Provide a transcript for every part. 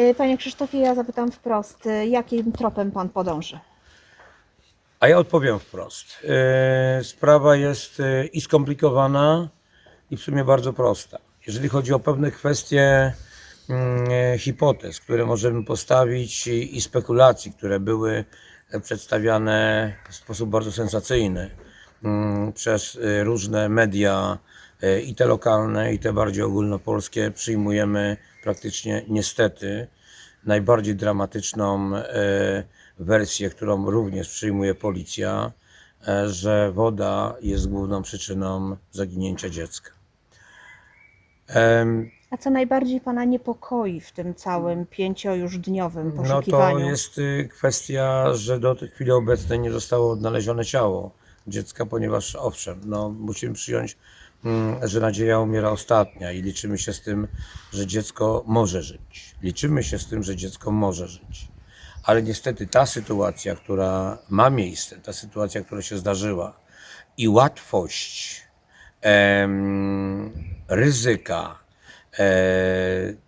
Y, Panie Krzysztofie, ja zapytam wprost, y, jakim tropem pan podąży? A ja odpowiem wprost. E, Sprawa jest i skomplikowana, i w sumie bardzo prosta. Jeżeli chodzi o pewne kwestie mm, hipotez, które możemy postawić i spekulacji, które były przedstawiane w sposób bardzo sensacyjny mm, przez różne media, i te lokalne, i te bardziej ogólnopolskie, przyjmujemy praktycznie niestety najbardziej dramatyczną e, wersję, którą również przyjmuje policja, e, że woda jest główną przyczyną zaginięcia dziecka. A co najbardziej pana niepokoi w tym całym pięcio już dniowym No to poszukiwaniu? jest y, kwestia, że do tej chwili obecnej nie zostało odnalezione ciało dziecka, ponieważ owszem, no, musimy przyjąć, że nadzieja umiera ostatnia i liczymy się z tym, że dziecko może żyć. Liczymy się z tym, że dziecko może żyć. Ale niestety ta sytuacja, która ma miejsce, ta sytuacja, która się zdarzyła i łatwość em, ryzyka e,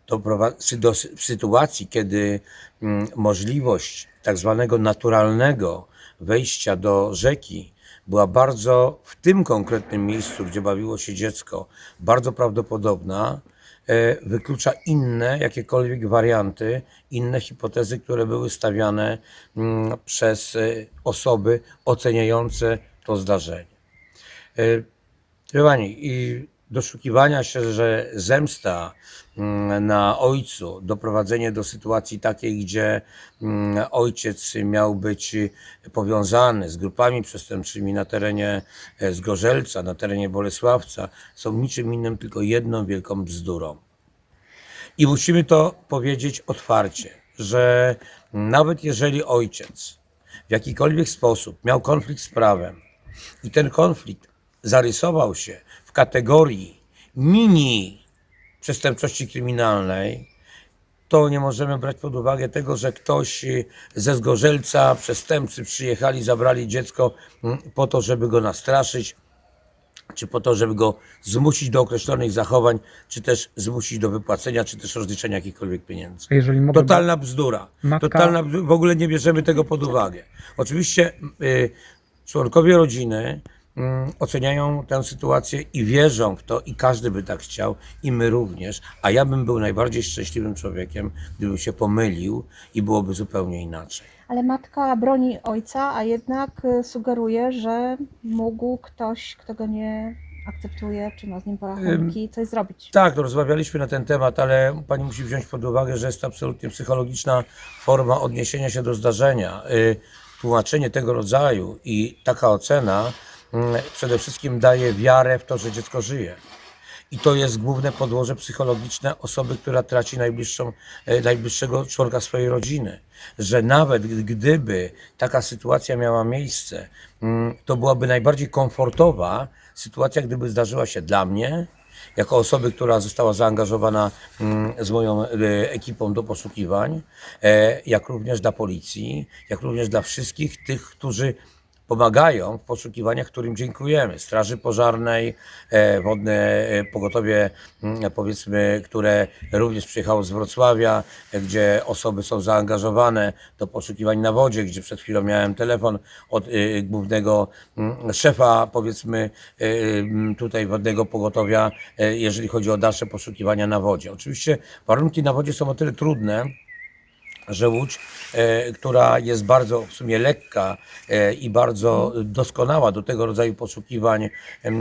doprowa- sy- do sytuacji, kiedy mm, możliwość tak zwanego naturalnego wejścia do rzeki była bardzo w tym konkretnym miejscu, gdzie bawiło się dziecko, bardzo prawdopodobna, e, wyklucza inne, jakiekolwiek warianty, inne hipotezy, które były stawiane mm, przez e, osoby oceniające to zdarzenie. E, Pani, i doszukiwania się, że zemsta na ojcu, doprowadzenie do sytuacji takiej, gdzie mm, ojciec miał być powiązany z grupami przestępczymi na terenie e, Zgorzelca, na terenie Bolesławca, są niczym innym tylko jedną wielką bzdurą. I musimy to powiedzieć otwarcie, że nawet jeżeli ojciec w jakikolwiek sposób miał konflikt z prawem i ten konflikt zarysował się w kategorii mini przestępczości kryminalnej, to nie możemy brać pod uwagę tego, że ktoś y, ze Zgorzelca, przestępcy przyjechali, zabrali dziecko mm, po to, żeby go nastraszyć, czy po to, żeby go zmusić do określonych zachowań, czy też zmusić do wypłacenia, czy też rozliczenia jakichkolwiek pieniędzy. Mogę, Totalna bzdura. Matka- Totalna. W ogóle nie bierzemy tego pod uwagę. Oczywiście y, członkowie rodziny oceniają tę sytuację i wierzą w to, i każdy by tak chciał, i my również. A ja bym był najbardziej szczęśliwym człowiekiem, gdybym się pomylił i byłoby zupełnie inaczej. Ale matka broni ojca, a jednak y, sugeruje, że mógł ktoś, kto go nie akceptuje, czy ma z nim porachunki, coś zrobić. Tak, rozmawialiśmy na ten temat, ale pani musi wziąć pod uwagę, że jest to absolutnie psychologiczna forma odniesienia się do zdarzenia. Y, Tłumaczenie tego rodzaju i taka ocena mm, przede wszystkim daje wiarę w to, że dziecko żyje. I to jest główne podłoże psychologiczne osoby, która traci najbliższą, e, najbliższego członka swojej rodziny. Że nawet gdyby taka sytuacja miała miejsce, mm, to byłaby najbardziej komfortowa sytuacja, gdyby zdarzyła się dla mnie, jako osoby, która została zaangażowana mm, z moją e, ekipą do poszukiwań, e, jak również dla policji, jak również dla wszystkich tych, którzy pomagają w poszukiwaniach, którym dziękujemy. Straży Pożarnej, e, Wodne e, Pogotowie, mm, powiedzmy, które również przyjechało z Wrocławia, e, gdzie osoby są zaangażowane do poszukiwań na wodzie, gdzie przed chwilą miałem telefon od głównego mm, szefa, powiedzmy, mm, tutaj Wodnego Pogotowia, jeżeli chodzi o dalsze poszukiwania na wodzie. Oczywiście warunki na wodzie są o tyle trudne, że Łódź, e, która jest bardzo w sumie lekka e, i bardzo doskonała do tego rodzaju poszukiwań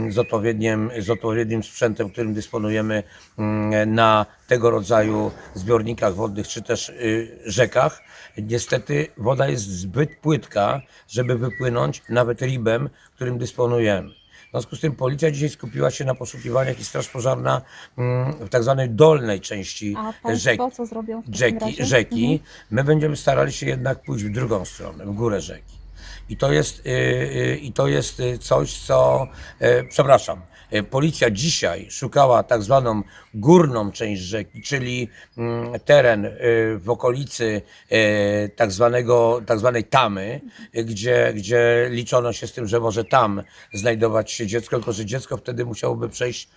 z odpowiednim, z odpowiednim sprzętem, którym dysponujemy mm, na tego rodzaju zbiornikach wodnych czy też y, rzekach, niestety woda jest zbyt płytka, żeby wypłynąć nawet ribem, którym dysponujemy. W związku z tym policja dzisiaj skupiła się na poszukiwaniach i Straż Pożarna mm, w tak zwanej dolnej części A państwo rzeki co zrobią w takim rzeki, razie? rzeki Mhm. my będziemy starali się jednak pójść w drugą stronę, w górę rzeki. I to jest, y, y, i to jest y, coś, co, y, przepraszam, policja dzisiaj szukała tak zwaną górną część rzeki, czyli mm, teren y, w okolicy y, tak, zwanego, tak zwanej tamy, gdzie, gdzie liczono się z tym, że może tam znajdować się dziecko, tylko że dziecko wtedy musiałoby przejść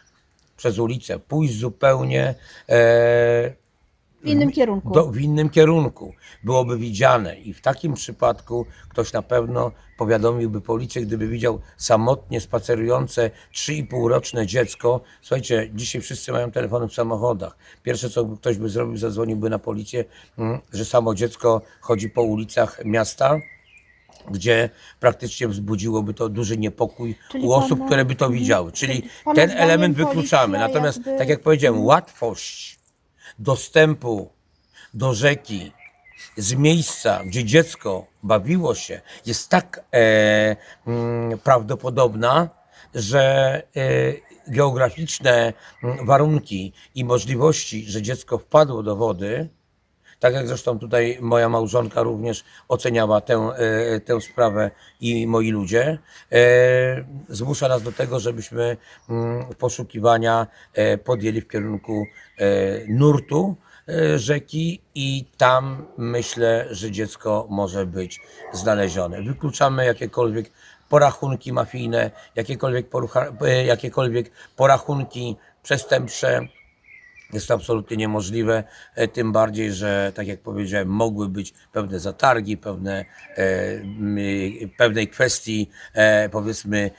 przez ulicę, pójść zupełnie e, W innym kierunku. do, w innym kierunku byłoby widziane i w takim przypadku ktoś na pewno powiadomiłby policję, gdyby widział samotnie spacerujące 3,5 roczne dziecko. Słuchajcie, dzisiaj wszyscy mają telefony w samochodach. Pierwsze co ktoś by zrobił, zadzwoniłby na policję, mm, że samo dziecko chodzi po ulicach miasta gdzie praktycznie wzbudziłoby to duży niepokój Czyli u osób, pana- które by to widziały. Czyli ten element wykluczamy. Natomiast, jakby- tak jak powiedziałem, łatwość dostępu do rzeki z miejsca, gdzie dziecko bawiło się, jest tak e, mm, prawdopodobna, że e, geograficzne mm, warunki i możliwości, że dziecko wpadło do wody, tak jak zresztą tutaj moja małżonka również oceniała tę, e, tę sprawę i moi ludzie, e, zmusza nas do tego, żebyśmy mm, poszukiwania e, podjęli w kierunku nurtu rzeki i tam myślę, że dziecko może być znalezione. Wykluczamy jakiekolwiek porachunki mafijne, jakiekolwiek porachunki przestępcze, jest to absolutnie niemożliwe, e, tym bardziej, że tak jak powiedziałem, mogły być pewne zatargi, pewne, e, m, pewnej kwestii, e, powiedzmy,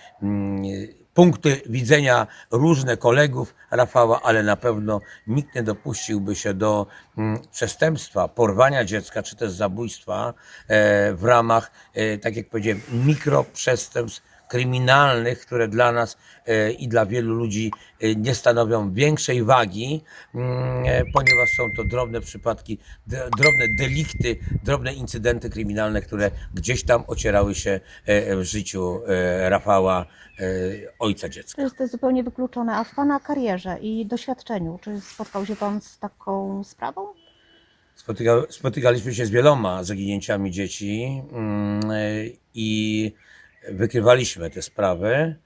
punkty widzenia różne kolegów Rafała, ale na pewno nikt nie dopuściłby się do przestępstwa, porwania dziecka czy też zabójstwa e, w ramach, e, tak jak powiedziałem, mikroprzestępstw kryminalnych, które dla nas e, i dla wielu ludzi e, nie stanowią większej wagi, mm, e, ponieważ są to drobne przypadki, drobne delikty, drobne incydenty kryminalne, które gdzieś tam ocierały się w życiu Rafała, ojca dziecka. To jest, zupełnie wykluczone. A w Pana karierze i doświadczeniu, czy spotkał się Pan z taką sprawą? Spotyka, spotykaliśmy się z wieloma zaginięciami dzieci mm, i wykrywaliśmy te sprawy.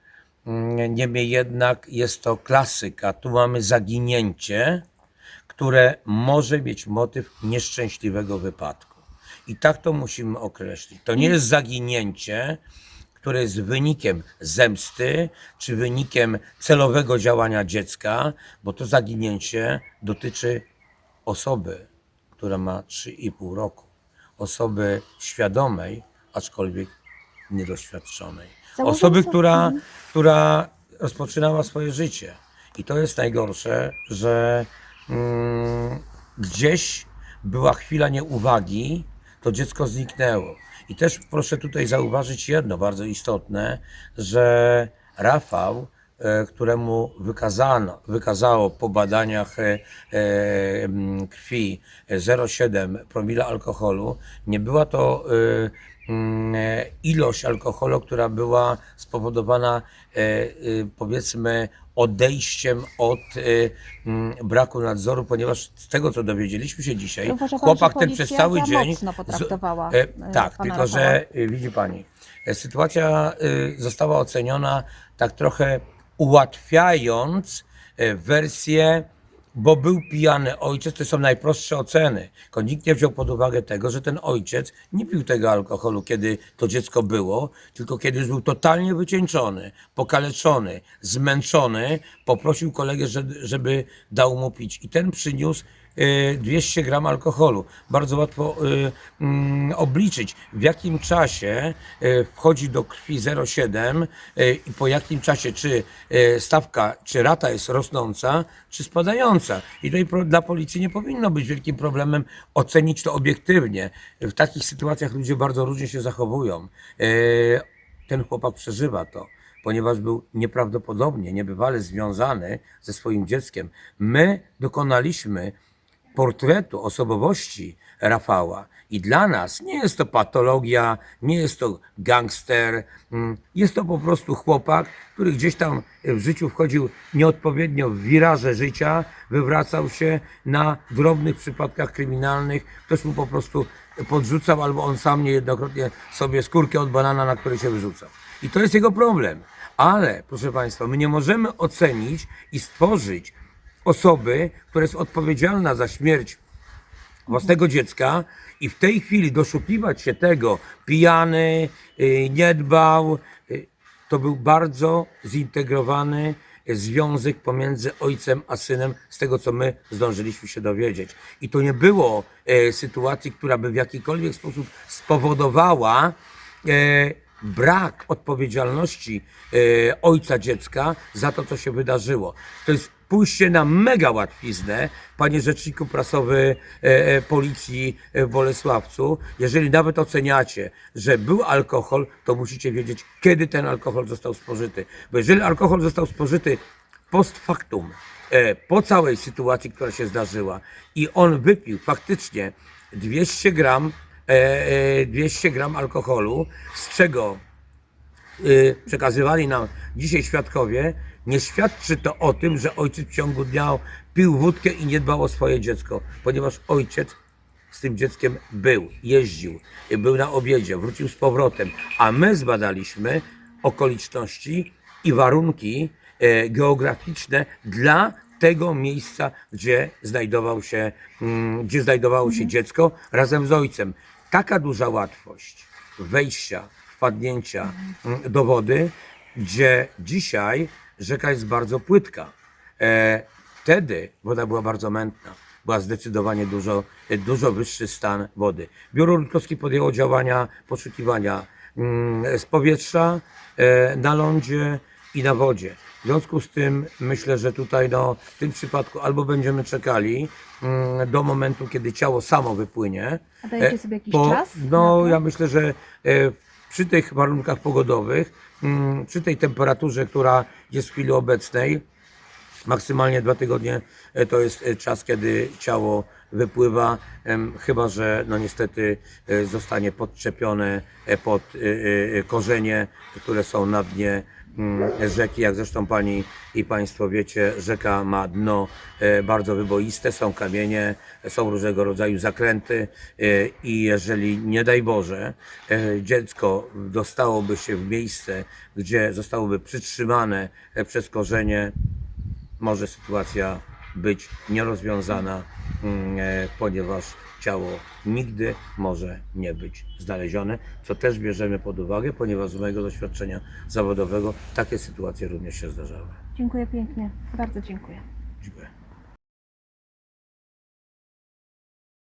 Niemniej jednak jest to klasyka. Tu mamy zaginięcie, które może mieć motyw nieszczęśliwego wypadku. I tak to musimy określić. To nie jest zaginięcie, które jest wynikiem zemsty czy wynikiem celowego działania dziecka, bo to zaginięcie dotyczy osoby, która ma 3,5 roku, osoby świadomej, aczkolwiek niedoświadczonej. Założę Osoby, która, która rozpoczynała swoje życie. I to jest najgorsze, że mm, gdzieś była chwila nieuwagi, to dziecko zniknęło. I też proszę tutaj zauważyć jedno bardzo istotne, że Rafał, e, któremu wykazano, wykazało po badaniach e, e, m, krwi e, 0,7 promila alkoholu, nie była to e, mm, e, ilość alkoholu, która była spowodowana e, e, powiedzmy odejściem od e, mm, braku nadzoru, ponieważ z tego co dowiedzieliśmy się dzisiaj, Uważa pan, chłopak że ten policja przez cały za dzień mocno potraktowała, e, e, tak, pana tylko że e, widzi pani, e, sytuacja e, została oceniona tak trochę ułatwiając e, wersję, bo był pijany ojciec, to są najprostsze oceny. Tylko nikt nie wziął pod uwagę tego, że ten ojciec nie pił tego alkoholu, kiedy to dziecko było, tylko kiedy już był totalnie wycieńczony, pokaleczony, zmęczony, poprosił kolegę, że- żeby dał mu pić. I ten przyniósł 200 gram alkoholu. Bardzo łatwo e, mm, obliczyć, w jakim czasie e, wchodzi do krwi 0,7 e, i po jakim czasie, czy stawka, czy rata jest rosnąca, czy spadająca. I tutaj dla policji nie powinno być wielkim problemem ocenić to obiektywnie. W takich sytuacjach ludzie bardzo różnie się zachowują. Ten chłopak przeżywa to ponieważ był nieprawdopodobnie, niebywale związany ze swoim dzieckiem. My dokonaliśmy portretu osobowości Rafała. I dla nas nie jest to patologia, nie jest to gangster, mm, jest to po prostu chłopak, który gdzieś tam w życiu wchodził nieodpowiednio w wiraże życia, wywracał się na drobnych przypadkach kryminalnych, ktoś mu po prostu podrzucał, albo on sam niejednokrotnie sobie skórkę od banana, na który się wyrzucał. I to jest jego problem. Ale, proszę Państwa, my nie możemy ocenić i stworzyć osoby, która jest odpowiedzialna za śmierć własnego dziecka i w tej chwili doszukiwać się tego, pijany, y, nie dbał, y, to był bardzo zintegrowany związek pomiędzy ojcem a synem, z tego co my zdążyliśmy się dowiedzieć. I to nie było e, sytuacji, która by w jakikolwiek sposób spowodowała e, brak odpowiedzialności e, ojca dziecka za to, co się wydarzyło. To jest pójście na mega łatwiznę, panie rzeczniku prasowy e, e, policji w Bolesławcu. Jeżeli nawet oceniacie, że był alkohol, to musicie wiedzieć, kiedy ten alkohol został spożyty. Bo jeżeli alkohol został spożyty post factum, po całej sytuacji, która się zdarzyła i on wypił faktycznie 200 gram, 200 gram alkoholu, z czego y, przekazywali nam dzisiaj świadkowie, nie świadczy to o tym, że ojciec w ciągu dnia pił wódkę i nie dbał o swoje dziecko, ponieważ ojciec z tym dzieckiem był, jeździł, y, był na obiedzie, wrócił z powrotem, a my zbadaliśmy okoliczności i warunki e, geograficzne dla tego miejsca, gdzie znajdował się, mm, gdzie znajdowało się dziecko razem z ojcem. Taka duża łatwość wejścia, wpadnięcia mm, do wody, gdzie dzisiaj rzeka jest bardzo płytka. E, wtedy woda była bardzo mętna. Była zdecydowanie dużo, e, dużo wyższy stan wody. Biuro Rutkowskie podjęło działania poszukiwania mm, z powietrza, e, na lądzie i na wodzie. W związku z tym myślę, że tutaj no, w tym przypadku albo będziemy czekali mm, do momentu, kiedy ciało samo wypłynie. A dajecie E, sobie jakiś po- czas? No, ja myślę, że e, przy tych warunkach pogodowych, mm, przy tej temperaturze, która jest w chwili obecnej, maksymalnie dwa tygodnie e, to jest e, czas, kiedy ciało wypływa, em, chyba że no niestety e, zostanie podczepione e, pod e, e, korzenie, które są na dnie rzeki, jak zresztą pani i państwo wiecie, rzeka ma dno e, bardzo wyboiste, są kamienie, są różnego rodzaju zakręty e, i jeżeli nie daj Boże e, dziecko dostałoby się w miejsce, gdzie zostałoby przytrzymane przez korzenie, może sytuacja być nierozwiązana, mm, e, ponieważ ciało nigdy może nie być znalezione, co też bierzemy pod uwagę, ponieważ z mojego doświadczenia zawodowego takie sytuacje również się zdarzały. Dziękuję pięknie. Bardzo dziękuję. Dziękuję.